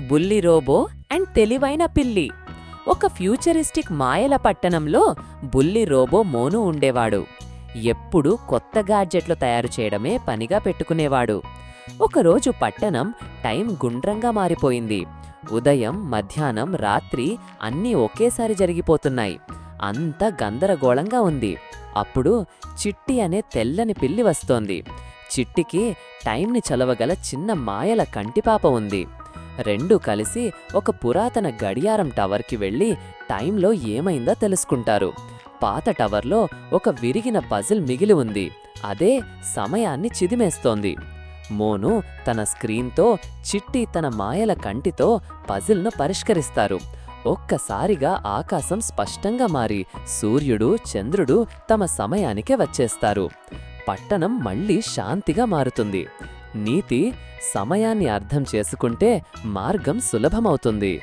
బుల్లి robo and తెలివైన పిల్లి. ఒక ఫ్యూచరిస్టిక్ మాయల పట్టణంలో బుల్లి రోబో మోను ఉండేవాడు. ఎప్పుడూ కొత్త గాడ్జెట్లు తయారు చేయడమే పనిగా పెట్టుకునేవాడు. ఒకరోజు పట్టణం టైం గుండ్రంగా మారిపోయింది. ఉదయం మధ్యాహ్నం రాత్రి అన్నీ ఒకేసారి జరిగిపోతున్నాయి. అంత గందరగోళంగా ఉంది. అప్పుడు చిట్టి అనే తెల్లని పిల్లి వస్తోంది. చిట్టికి టైంని చలవగల చిన్న మాయల కంటిపాప ఉంది. రెండు కలిసి ఒక పురాతన గడియారం టవర్కి వెళ్ళి టైంలో ఏమైందో తెలుసుకుంటారు. పాత టవర్లో ఒక విరిగిన పజిల్ మిగిలి ఉంది. అదే సమయాన్ని చిదిమేస్తోంది. మోను తన స్క్రీన్తో చిట్టి తన మాయల కంటితో పజిల్ను పరిష్కరిస్తారు. ఒక్కసారిగా ఆకాశం స్పష్టంగా మారి సూర్యుడు చంద్రుడు తమ సమయానికే వచ్చేస్తారు. పట్టణం మళ్ళీ శాంతిగా మారుతుంది. నీతి సమయాన్ని అర్థం చేసుకుంటే మార్గం సులభమవుతుంది.